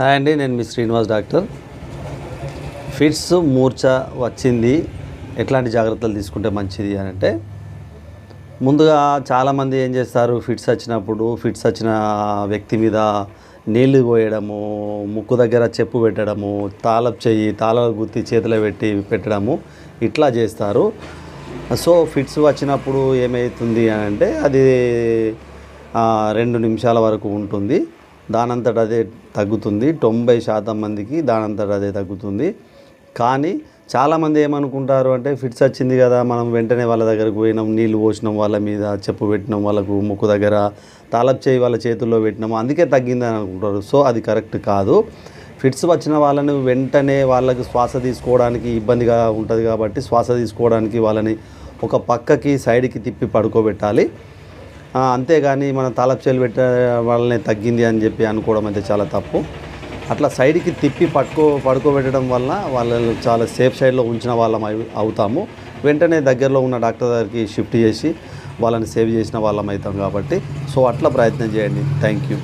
Hi అండి నేను మీ Srinivas doctor. Fits మూర్ఛ వచ్చింది. ఎట్లాంటి జాగ్రత్తలు తీసుకుంటే మంచిది అని అంటే ముందుగా చాలామంది ఏం చేస్తారు ఫిట్స్ వచ్చినప్పుడు ఫిట్స్ వచ్చిన వ్యక్తి మీద నీళ్ళు పోయడము ముక్కు దగ్గర చెప్పు పెట్టడము తాళపు చెయ్యి తాళాలు గుత్తి చేతిలో పెట్టి పెట్టడము ఇట్లా చేస్తారు. సో ఫిట్స్ వచ్చినప్పుడు ఏమవుతుంది అని అంటే అది రెండు నిమిషాల వరకు ఉంటుంది. దానంతట అదే తగ్గుతుంది. తొంభై శాతం మందికి దానంతట అదే తగ్గుతుంది. కానీ చాలామంది ఏమనుకుంటారు అంటే ఫిట్స్ వచ్చింది కదా మనం వెంటనే వాళ్ళ దగ్గరకు పోయినాం నీళ్ళు పోసినాం వాళ్ళ మీద చెప్పు పెట్టినాం వాళ్ళకు ముక్కు దగ్గర తాళపు చేయి వాళ్ళ చేతుల్లో పెట్టినాము అందుకే తగ్గిందని అనుకుంటారు. సో అది కరెక్ట్ కాదు. ఫిట్స్ వచ్చిన వాళ్ళని వెంటనే వాళ్ళకి శ్వాస తీసుకోవడానికి ఇబ్బందిగా ఉంటుంది కాబట్టి శ్వాస తీసుకోవడానికి వాళ్ళని ఒక పక్కకి సైడ్కి తిప్పి పడుకోబెట్టాలి. అంతేగాని మనం తాళపు చేలు పెట్టే వాళ్ళని తగ్గింది అని చెప్పి అనుకోవడం అయితే చాలా తప్పు. అట్లా సైడ్కి తిప్పి పట్టుకో పడుకోబెట్టడం వల్ల వాళ్ళని చాలా సేఫ్ సైడ్లో ఉంచిన వాళ్ళం అవుతాము. వెంటనే దగ్గరలో ఉన్న డాక్టర్ దగ్గరికి షిఫ్ట్ చేసి వాళ్ళని సేవ్ చేసిన వాళ్ళం అవుతాం కాబట్టి. సో అట్లా ప్రయత్నం చేయండి. Thank you.